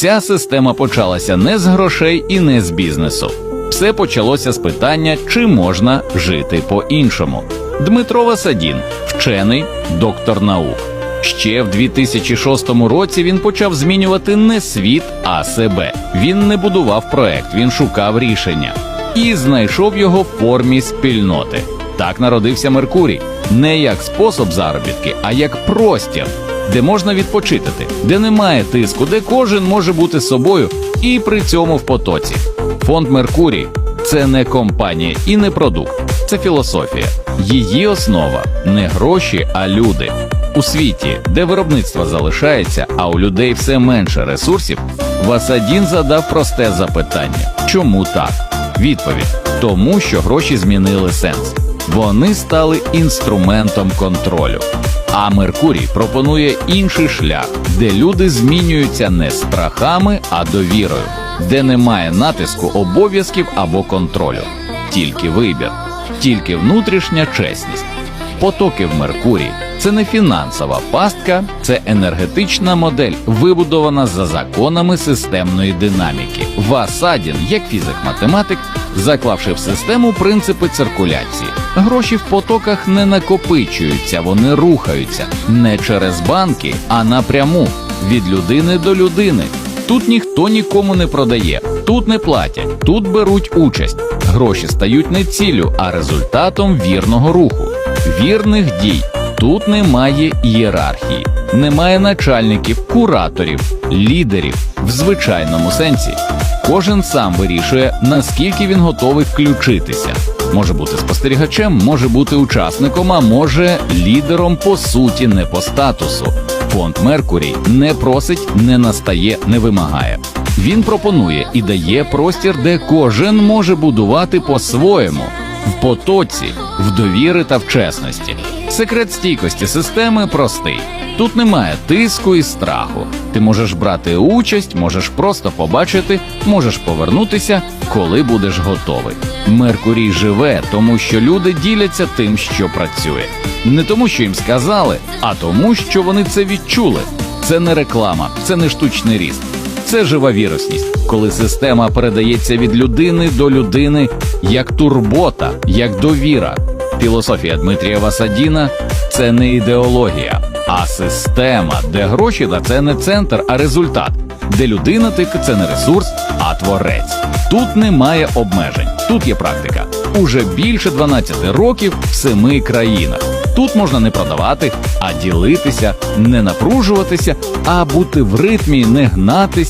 Ця система почалася не з грошей і не з бізнесу. Все почалося з питання, чи можна жити по-іншому. Дмитро Васадін, вчений, доктор наук. Ще в 2006 році він почав змінювати не світ, а себе. Він не будував проект, він шукав рішення і знайшов його в формі спільноти. Так народився Меркурій не як спосіб заробітки, а як простір, де можна відпочити, де немає тиску, де кожен може бути собою і при цьому в потоці. Фонд Меркурій це не компанія і не продукт, це філософія. Її основа не гроші, а люди. У світі, де виробництво залишається, а у людей все менше ресурсів, Васадін задав просте запитання: чому так? Відповідь: тому що гроші змінили сенс. Вони стали інструментом контролю. А Меркурій пропонує інший шлях, де люди змінюються не страхами, а довірою, де немає натиску обов'язків або контролю, тільки вибір, тільки внутрішня чесність. Потоки в Меркурії це не фінансова пастка, це енергетична модель, вибудована за законами системної динаміки. Васадін, як фізик-математик, заклавши в систему принципи циркуляції. Гроші в потоках не накопичуються, вони рухаються не через банки, а напряму від людини до людини. Тут ніхто нікому не продає, тут не платять, тут беруть участь. Гроші стають не ціллю, а результатом вірного руху, вірних дій. Тут немає ієрархії, немає начальників, кураторів, лідерів в звичайному сенсі. Кожен сам вирішує, наскільки він готовий включитися. Може бути спостерігачем, може бути учасником, а може лідером по суті, не по статусу. Фонд Меркурій не просить, не настає, не вимагає. Він пропонує і дає простір, де кожен може будувати по-своєму, в потоці, в довіри та в чесності. Секрет стійкості системи простий. Тут немає тиску і страху. Ти можеш брати участь, можеш просто побачити, можеш повернутися, коли будеш готовий. Меркурій живе, тому що люди діляться тим, що працює. Не тому, що їм сказали, а тому, що вони це відчули. Це не реклама, це не штучний ріст. Це жива вірусність, коли система передається від людини до людини як турбота, як довіра. Філософія Дмитрія Васадіна це не ідеологія, а система, де гроші це не центр, а результат, де людина тик це не ресурс, а творець. Тут немає обмежень, тут є практика. Уже більше 12 років в семи країнах. Тут можна не продавати, а ділитися, не напружуватися, а бути в ритмі, не гнатись.